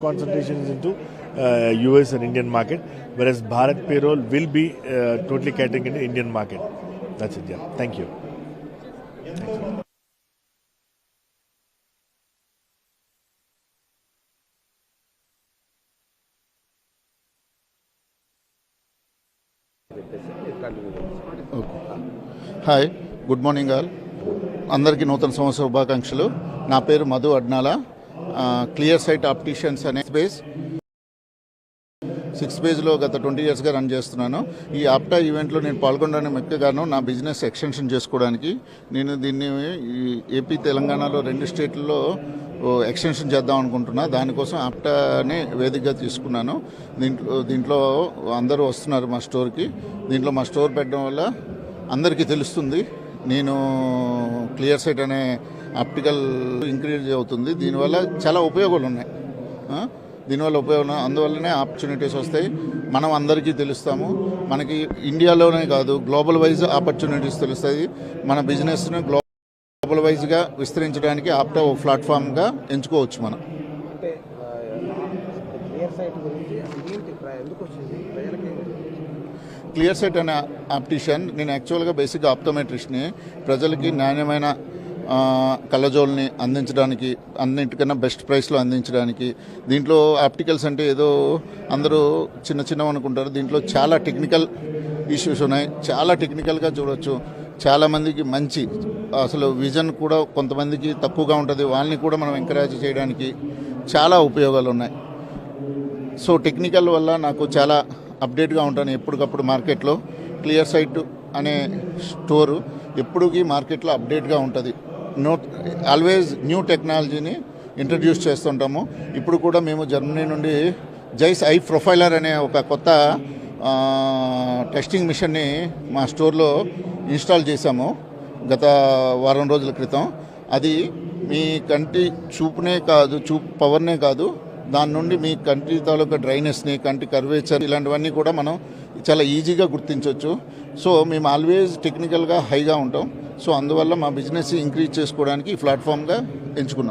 concentration is into uh, US and Indian market, whereas Bharat payroll will be uh, totally catering into Indian market. That's it. Yeah. Thank you. Thanks. Hi good morning all అందరికీ నూతన సంవత్సర శుభాకాంక్షలు నా పేరు Madhu Adnala clear sight opticians అనే space six పేజ్లో గత twenty ఇయర్స్గా రన్ చేస్తున్నాను. ఈ ఆప్టా ఈవెంట్లో నేను పాల్గొనడానికి ముఖ్యగాను నా బిజినెస్ ఎక్స్టెన్షన్ చేసుకోవడానికి. నేను దీన్ని ఈ ఏపీ తెలంగాణలో రెండు స్టేట్లలో ఎక్స్టెన్షన్ చేద్దాం అనుకుంటున్నా. దానికోసం ఆప్టానే వేదికగా తీసుకున్నాను. దీంట్లో దీంట్లో అందరూ వస్తున్నారు మా స్టోర్కి దీంట్లో మా స్టోర్ పెట్టడం వల్ల అందరికీ తెలుస్తుంది. నేను క్లియర్ సైట్ అనే ఆప్టికల్ ఇంక్రీజ్ అవుతుంది. దీనివల్ల చాలా ఉపయోగాలు ఉన్నాయి? దీనివల్ల ఉపయోగం అందువల్లనే ఆపర్చునిటీస్ వస్తాయి. మనం అందరికీ తెలుస్తాము. మనకి ఇండియాలోనే కాదు గ్లోబల్ వైజ్ ఆపర్చునిటీస్ తెలుస్తాయి. మన బిజినెస్ను గ్లోబల్ వైజ్గా విస్తరించడానికి ఆప్టా ఓ ప్లాట్ఫామ్గా ఎంచుకోవచ్చు మనం. క్లియర్ సైట్ అనే ఆప్టిషియన్ నేను యాక్చువల్గా బేసిక్గా ఆప్టోమెట్రిస్ట్ని ప్రజలకి నాణ్యమైన కళ్ళజోల్ని అందించడానికి అన్నింటికన్నా బెస్ట్ ప్రైస్లో అందించడానికి. దీంట్లో ఆప్టికల్స్ అంటే ఏదో అందరూ చిన్న చిన్నవి అనుకుంటారు. దీంట్లో చాలా టెక్నికల్ ఇష్యూస్ ఉన్నాయి. చాలా టెక్నికల్గా చూడొచ్చు. చాలామందికి మంచి అసలు విజన్ కూడా కొంతమందికి తక్కువగా ఉంటుంది. వాళ్ళని కూడా మనం ఎంకరేజ్ చేయడానికి చాలా ఉపయోగాలు ఉన్నాయి. సో టెక్నికల్ వల్ల నాకు చాలా అప్డేట్గా ఉంటాను ఎప్పటికప్పుడు మార్కెట్లో. క్లియర్ సైట్ అనే స్టోరు ఎప్పటికీ మార్కెట్లో అప్డేట్గా ఉంటుంది. నో ఆల్వేజ్ న్యూ టెక్నాలజీని ఇంట్రడ్యూస్ చేస్తుంటాము. ఇప్పుడు కూడా మేము జర్మనీ నుండి జైస్ ఐ ప్రొఫైలర్ అనే ఒక కొత్త టెస్టింగ్ మిషన్ని మా స్టోర్లో ఇన్స్టాల్ చేశాము గత వారం రోజుల క్రితం. అది మీ కంటి చూపునే కాదు చూపు పవర్నే కాదు దాని నుండి మీ కంటి తాలూకా డ్రైనెస్ని కంటి కర్వేచర్ ఇలాంటివన్నీ కూడా మనం చాలా ఈజీగా గుర్తించవచ్చు సో మేము ఆల్వేజ్ టెక్నికల్గా హైగా ఉంటాం. సో అందువల్ల మా బిజినెస్ ఇంక్రీజ్ చేసుకోవడానికి ఈ ప్లాట్ఫామ్గా ఎంచుకున్నాం.